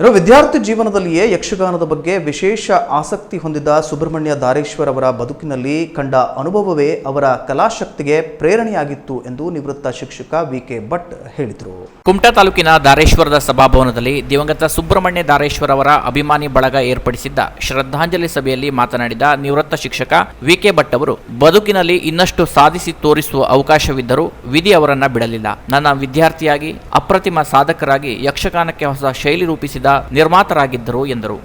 ಇನ್ನು ವಿದ್ಯಾರ್ಥಿ ಜೀವನದಲ್ಲಿಯೇ ಯಕ್ಷಗಾನದ ಬಗ್ಗೆ ವಿಶೇಷ ಆಸಕ್ತಿ ಹೊಂದಿದ್ದ ಸುಬ್ರಹ್ಮಣ್ಯ ದಾರೇಶ್ವರ್ ಅವರ ಬದುಕಿನಲ್ಲಿ ಕಂಡ ಅನುಭವವೇ ಅವರ ಕಲಾಶಕ್ತಿಗೆ ಪ್ರೇರಣೆಯಾಗಿತ್ತು ಎಂದು ನಿವೃತ್ತ ಶಿಕ್ಷಕ ವಿ ಕೆ ಭಟ್ ಹೇಳಿದರು. ಕುಮಟಾ ತಾಲೂಕಿನ ದಾರೇಶ್ವರದ ಸಭಾಭವನದಲ್ಲಿ ದಿವಂಗತ ಸುಬ್ರಹ್ಮಣ್ಯ ದಾರೇಶ್ವರ ಅವರ ಅಭಿಮಾನಿ ಬಳಗ ಏರ್ಪಡಿಸಿದ್ದ ಶ್ರದ್ಧಾಂಜಲಿ ಸಭೆಯಲ್ಲಿ ಮಾತನಾಡಿದ ನಿವೃತ್ತ ಶಿಕ್ಷಕ ವಿಕೆ ಭಟ್ ಅವರು, ಬದುಕಿನಲ್ಲಿ ಇನ್ನಷ್ಟು ಸಾಧಿಸಿ ತೋರಿಸುವ ಅವಕಾಶವಿದ್ದರೂ ವಿಧಿ ಅವರನ್ನ ಬಿಡಲಿಲ್ಲ. ನನ್ನ ವಿದ್ಯಾರ್ಥಿಯಾಗಿ ಅಪ್ರತಿಮ ಸಾಧಕರಾಗಿ ಯಕ್ಷಗಾನಕ್ಕೆ ಹೊಸ ಶೈಲಿ ರೂಪಿಸಿದ ನಿರ್ಮಾತರಾಗಿದ್ದರು ಎಂದರು.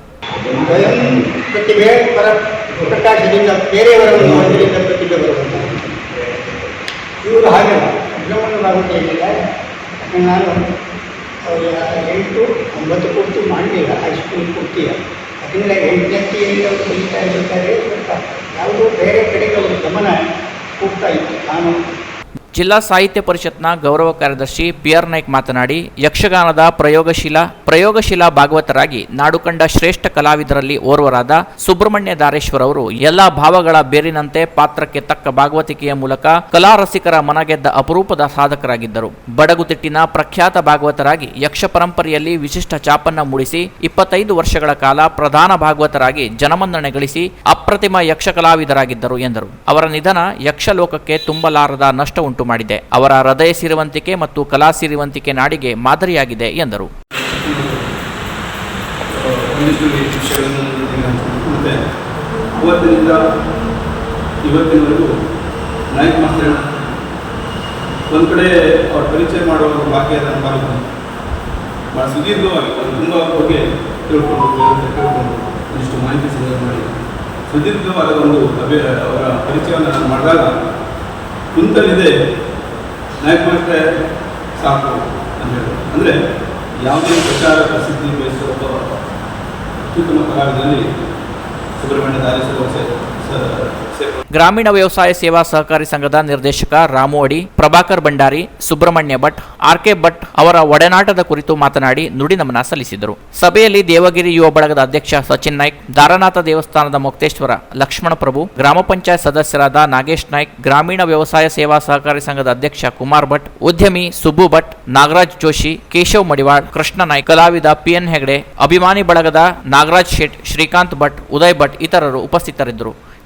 ಇವರು ಏನಿಲ್ಲ ನಾನು ಎಂಟು ಒಂಬತ್ತು ಕೊಟ್ಟು ಮಾಡಲಿಲ್ಲ ಹೈಸ್ಕೂಲ್ ಪೂರ್ತಿಯ ಅದರಿಂದ ಎಂಟನೆಯಲ್ಲಿ ಅವರು ಕಲಿತಾ ಇರ್ಬೇಕಾದ್ರೆ ಯಾವುದೋ ಬೇರೆ ಕಡೆಗೆ ಒಂದು ಗಮನ ಹೋಗ್ತಾ ಇತ್ತು ನಾನು ಜಿಲ್ಲಾ ಸಾಹಿತ್ಯ ಪರಿಷತ್ನ ಗೌರವ ಕಾರ್ಯದರ್ಶಿ ಪಿಆರ್ ನಾಯ್ಕ್ ಮಾತನಾಡಿ, ಯಕ್ಷಗಾನದ ಪ್ರಯೋಗಶೀಲ ಪ್ರಯೋಗಶೀಲ ಭಾಗವತರಾಗಿ ನಾಡು ಕಂಡ ಶ್ರೇಷ್ಠ ಕಲಾವಿದರಲ್ಲಿ ಓರ್ವರಾದ ಸುಬ್ರಹ್ಮಣ್ಯ ದಾರೇಶ್ವರ್ ಅವರು ಎಲ್ಲಾ ಭಾವಗಳ ಬೇರಿನಂತೆ ಪಾತ್ರಕ್ಕೆ ತಕ್ಕ ಭಾಗವತಿಕೆಯ ಮೂಲಕ ಕಲಾ ರಸಿಕರ ಮನಗೆದ್ದ ಅಪರೂಪದ ಸಾಧಕರಾಗಿದ್ದರು. ಬಡಗುತಿಟ್ಟಿನ ಪ್ರಖ್ಯಾತ ಭಾಗವತರಾಗಿ ಯಕ್ಷ ಪರಂಪರೆಯಲ್ಲಿ ವಿಶಿಷ್ಟ ಚಾಪನ್ನ ಮೂಡಿಸಿ ಇಪ್ಪತ್ತೈದು ವರ್ಷಗಳ ಕಾಲ ಪ್ರಧಾನ ಭಾಗವತರಾಗಿ ಜನಮನ್ನಣೆ ಗಳಿಸಿ ಅಪ್ರತಿಮ ಯಕ್ಷ ಕಲಾವಿದರಾಗಿದ್ದರು ಎಂದರು. ಅವರ ನಿಧನ ಯಕ್ಷ ಲೋಕಕ್ಕೆ ತುಂಬಲಾರದ ನಷ್ಟ ಉಂಟು ಮಾಡಿದೆ ಅವರ ಹೃದಯ ಸಿರಿವಂತಿಕೆ ಮತ್ತು ಕಲಾ ಸಿರಿವಂತಿಕೆ ನಾಡಿಗೆ ಮಾದರಿಯಾಗಿದೆ ಎಂದರು. ಒಂದು ಪರಿಚಯ ಮಾಡುವ ನಾನು ಭಾಳ ಸುದೀರ್ಘವಾಗಿ ತುಂಬ ಅವ್ರ ಬಗ್ಗೆ ತಿಳ್ಕೊಂಡು ಒಂದಿಷ್ಟು ಮಾಹಿತಿ ಸಂಗ್ರಹ ಮಾಡಿ. ಸುದೀರ್ಘವಾದ ಒಂದು ಅಭಿ ಅವರ ಪರಿಚಯವನ್ನು ನಾನು ಮಾಡಿದಾಗ ಕುಂತಲ್ಲಿದೆ ನಾಯಕ್ ಮಾಡ್ತಾರೆ ಸಾಕು ಅಂತ ಹೇಳಿ. ಅಂದರೆ ಯಾವುದೇ ಪ್ರಚಾರ ಪ್ರಸಿದ್ಧಿ ಬಯಸುವ ಅಥವಾ ಅತ್ಯುತ್ತಮ ಕಲಾವಿದರಲ್ಲಿ ಸುಬ್ರಹ್ಮಣ್ಯ ದಾರಿಸುವ ಗ್ರಾಮೀಣ ವ್ಯವಸಾಯ ಸೇವಾ ಸಹಕಾರಿ ಸಂಘದ ನಿರ್ದೇಶಕ ರಾಮು ಅಡಿ, ಪ್ರಭಾಕರ್ ಭಂಡಾರಿ, ಸುಬ್ರಹ್ಮಣ್ಯ ಭಟ್, ಆರ್ ಕೆ ಭಟ್ ಅವರ ಒಡನಾಟದ ಕುರಿತು ಮಾತನಾಡಿ ನುಡಿ ನಮನ ಸಲ್ಲಿಸಿದರು. ಸಭೆಯಲ್ಲಿ ದೇವಗಿರಿ ಯುವ ಬಳಗದ ಅಧ್ಯಕ್ಷ ಸಚಿನ್ ನಾಯ್ಕ್, ದಾರನಾಥ ದೇವಸ್ಥಾನದ ಮುಕ್ತೇಶ್ವರ ಲಕ್ಷ್ಮಣ ಪ್ರಭು, ಗ್ರಾಮ ಪಂಚಾಯತ್ ಸದಸ್ಯರಾದ ನಾಗೇಶ್ ನಾಯ್ಕ್, ಗ್ರಾಮೀಣ ವ್ಯವಸಾಯ ಸೇವಾ ಸಹಕಾರಿ ಸಂಘದ ಅಧ್ಯಕ್ಷ ಕುಮಾರ್ ಭಟ್, ಉದ್ಯಮಿ ಸುಬ್ಬು ಭಟ್, ನಾಗರಾಜ್ ಜೋಶಿ, ಕೇಶವ್ ಮಡಿವಾಳ್, ಕೃಷ್ಣ ನಾಯ್ಕ್, ಕಲಾವಿದ ಪಿಎನ್ ಹೆಗಡೆ, ಅಭಿಮಾನಿ ಬಳಗದ ನಾಗರಾಜ್ ಶೆಟ್, ಶ್ರೀಕಾಂತ್ ಭಟ್, ಉದಯ್ ಭಟ್ ಇತರರು ಉಪಸ್ಥಿತರಿದ್ದರು.